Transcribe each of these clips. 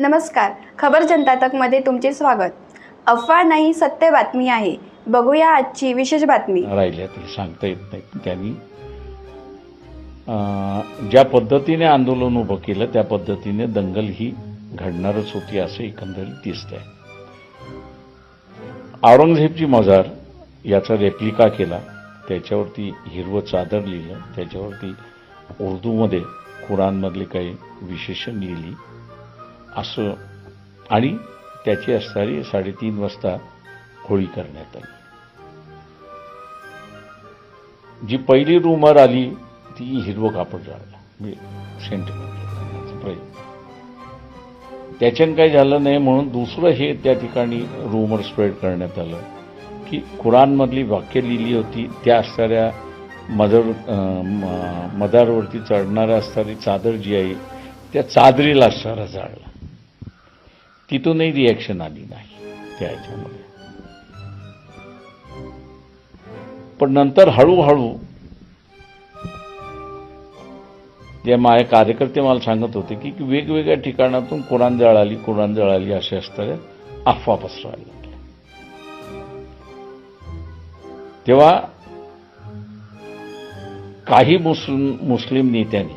नमस्कार. खबर जनता तकमध्ये तुमचे स्वागत. अफवा नाही सत्य बातमी आहे. बघूया आजची विशेष बातमी. राहिल्या ते सांगता येत नाही त्यांनी. अं, ज्या पद्धतीने आंदोलन उभं केलं त्या पद्धतीने दंगल ही घडणारच होती असं एकंदरीत दिसतंय. औरंगजेबची मजार याचा रेप्लिका केला. त्याच्यावरती हिरवं चादर लिहिलं. त्याच्यावरती उर्दूमध्ये कुराणमधले काही विशेषण लिहिली. असं आणि त्याची असणारी साडेतीन वाजता होळी करण्यात आली. जी पहिली रूमर आली ती हिरवं कापड जाळलं मी सेंटिमेंट प्रयत्न त्याच्यानं काही झालं नाही म्हणून दुसरं हे त्या ठिकाणी रूमर स्प्रेड करण्यात आलं की कुराणमधली वाक्य लिहिली होती त्या असणाऱ्या मदर मदारवरती चढणाऱ्या असणारी चादर जी आहे त्या चादरीला असणारा जाळला. तिथूनही रिॲक्शन आली नाही त्या ह्याच्यामध्ये पण नंतर हळूहळू जे माझे कार्यकर्ते मला सांगत होते की वेगवेगळ्या ठिकाणातून कुराण आली कुराण आली असे असताना अफवा पसरायला लागल्या. तेव्हा काही मुस्लिम मुस्लिम नेत्यांनी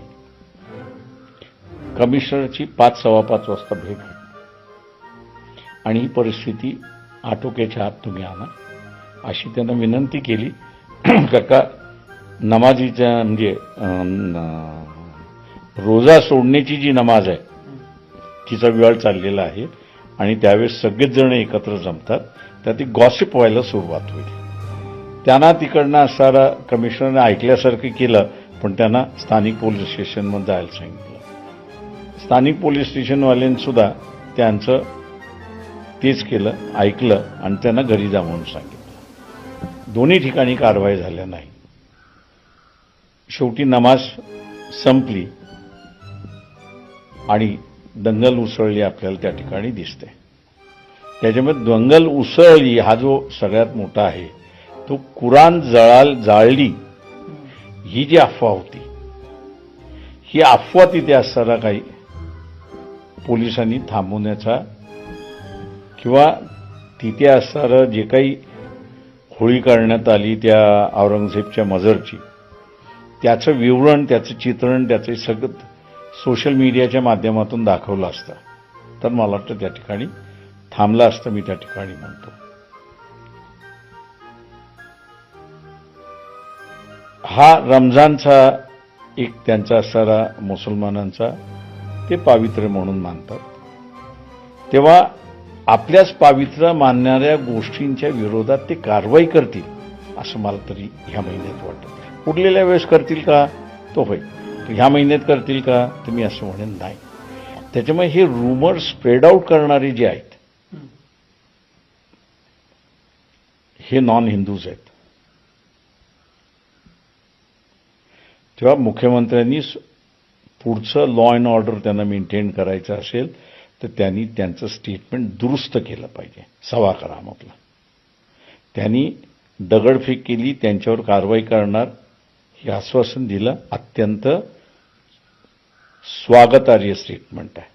कमिशनरची पाच सव्वा पाच वाजता भेट आणि ही परिस्थिती आटोक्याच्या हात तुम्ही आणा. अशी त्यांना विनंती केली. काका नमाजीच्या म्हणजे रोजा सोडण्याची जी नमाज आहे तिचा वेळ चाललेला आहे आणि त्यावेळेस सगळेच जण एकत्र जमतात तर ती गॉसिप व्हायला सुरुवात होईल. त्यांना तिकडनं असणारा कमिशनरने ऐकल्यासारखं केलं पण त्यांना स्थानिक पोलीस स्टेशनमध्ये जायला सांगितलं. स्थानिक पोलीस स्टेशनवाल्यांसुद्धा त्यांचं तेच केलं ऐकलं आणि त्यांना घरी जा म्हणून सांगितलं. दोन्ही ठिकाणी कारवाई झाल्या नाही. शेवटी नमाज संपली आणि दंगल उसळली आपल्याला त्या ठिकाणी दिसते. त्याच्यामुळे दंगल उसळली हा जो सगळ्यात मोठा आहे तो कुराण जळाल जाळली ही जी अफवा होती ही अफवा तिथे असताना काही पोलिसांनी थांबवण्याचा किंवा तिथे असणारं जे काही होळी काढण्यात आली त्या औरंगजेबच्या मजरची त्याचं विवरण त्याचं चित्रण त्याचं सगळं सोशल मीडियाच्या माध्यमातून दाखवलं असतं. तर मला वाटतं त्या ठिकाणी थांबलं असतं मी त्या ठिकाणी म्हणतो. हा रमजानचा एक त्यांचा असणारा मुसलमानांचा ते पावित्र्य म्हणून मानतात. तेव्हा आपल्याच पावित्र्य मानणाऱ्या गोष्टींच्या विरोधात ते कारवाई करतील असं मला तरी ह्या महिन्यात वाटतं. उरलेल्या वेळेस करतील का? तो होय. ह्या महिन्यात करतील का? तर मी असं म्हणेन नाही. त्याच्यामुळे हे रुमर स्प्रेड आउट करणारे जे आहेत हे नॉन हिंदूज आहेत. तेव्हा मुख्यमंत्र्यांनी पुढचं लॉ अँड ऑर्डर त्यांना मेंटेन करायचं असेल तर त्यांनी त्यांचं स्टेटमेंट दुरुस्त केलं पाहिजे. सवा करामतला त्यांनी दगडफेक केली त्यांच्यावर कारवाई करणार हे आश्वासन दिलं. अत्यंत स्वागतार्ह स्टेटमेंट आहे.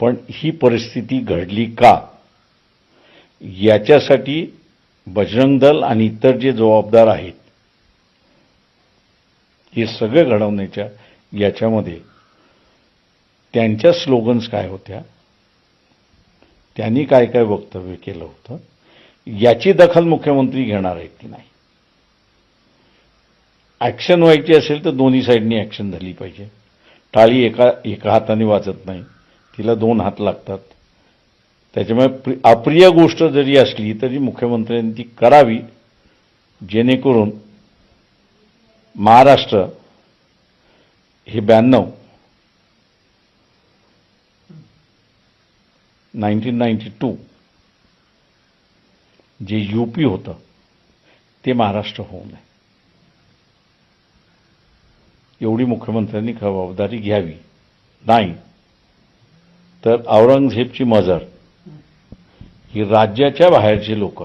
पण ही परिस्थिती घडली का? याच्यासाठी बजरंग दल आणि इतर जे जबाबदार आहेत हे सगळे घडवण्याच्या याच्यामध्ये त्यांच्या स्लोगन्स काय होत्या? त्यांनी काय काय वक्तव्य केलं होतं? याची दखल मुख्यमंत्री घेणार आहेत की नाही? ॲक्शन व्हायची असेल तर दोन्ही साईडनी ॲक्शन झाली पाहिजे. टाळी एका एका हाताने वाजत नाही. तिला दोन हात लागतात. त्याच्यामुळे अप्रिय गोष्ट जरी असली तरी मुख्यमंत्र्यांनी ती करावी जेणेकरून महाराष्ट्र हे ब्याण्णव नाईन्टीन नाईन्टी टू जे यूपी होतं ते महाराष्ट्र होऊ नये. एवढी मुख्यमंत्र्यांनी खबरदारी घ्यावी. नाही तर औरंगजेबची मजर ही राज्याच्या बाहेरची लोक.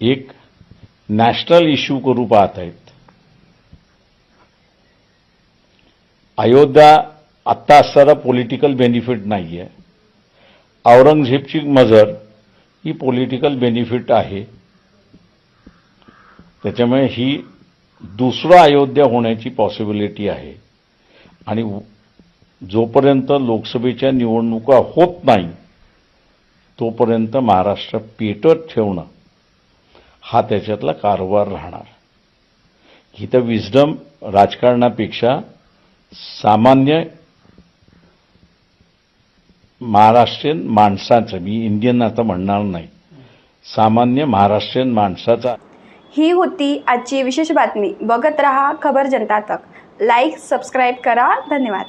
एक नॅशनल इश्यू करू पाहत आहेत. अयोध्या आत्ता असणारा पॉलिटिकल बेनिफिट नाही आहे औरंगजेबची मजर ही पॉलिटिकल बेनिफिट आहे. त्याच्यामुळे ही दुसरं अयोध्या होण्याची पॉसिबिलिटी आहे. आणि जोपर्यंत लोकसभेच्या निवडणुका होत नाही तोपर्यंत महाराष्ट्र पेटत ठेवणं हा त्याच्यातला कारभार राहणार. ही तर विजडम राजकारणापेक्षा सामान्य महाराष्ट्रीयन माणसाचं मी इंडियन आता म्हणणार नाही. सामान्य महाराष्ट्रीयन माणसाचा ही होती आजची विशेष बातमी. बघत रहा खबर जनता तक. लाईक सबस्क्राईब करा. धन्यवाद.